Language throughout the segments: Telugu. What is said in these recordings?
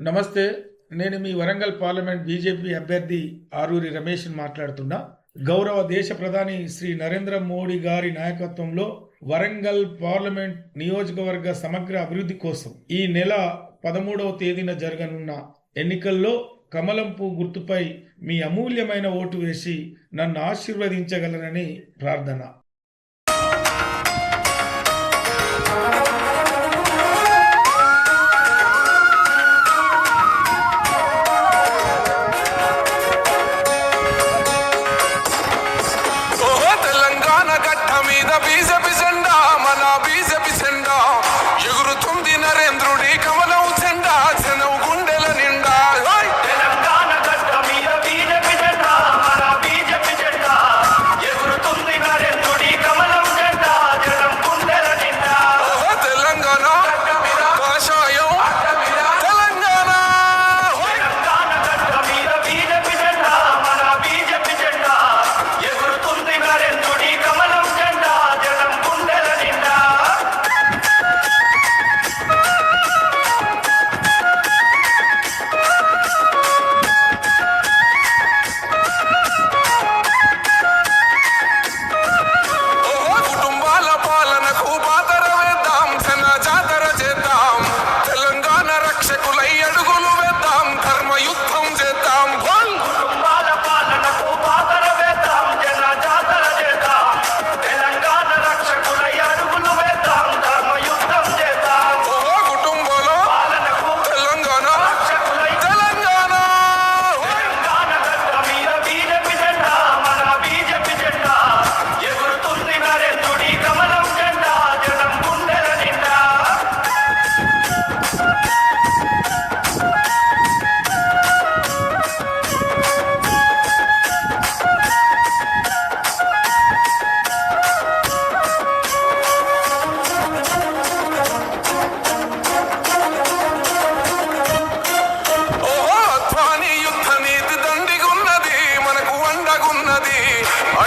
నమస్తే నేను మీ వరంగల్ పార్లమెంట్ బీజేపీ అభ్యర్థి ఆరూరి రమేష్ మాట్లాడుతున్నా. గౌరవ దేశ ప్రధాని శ్రీ నరేంద్ర మోడీ గారి నాయకత్వంలో వరంగల్ పార్లమెంట్ నియోజకవర్గ సమగ్ర అభివృద్ధి కోసం ఈ నెల పదమూడవ తేదీన జరగనున్న ఎన్నికల్లో కమలంపు గుర్తుపై మీ అమూల్యమైన ఓటు వేసి నన్ను ఆశీర్వదించగలరని ప్రార్థన. vida bisa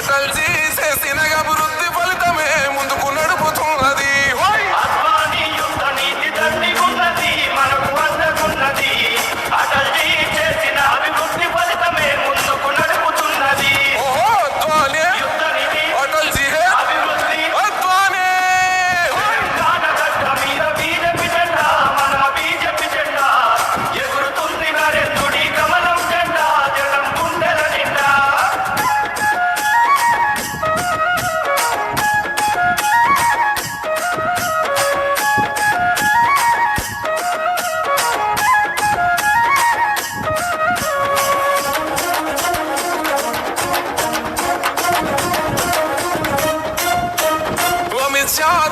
తల్చి చేసిన గబురు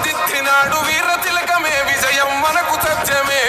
తీర్చిదిద్దినాడు వీర తిలకమే విజయం మనకు సత్యమే.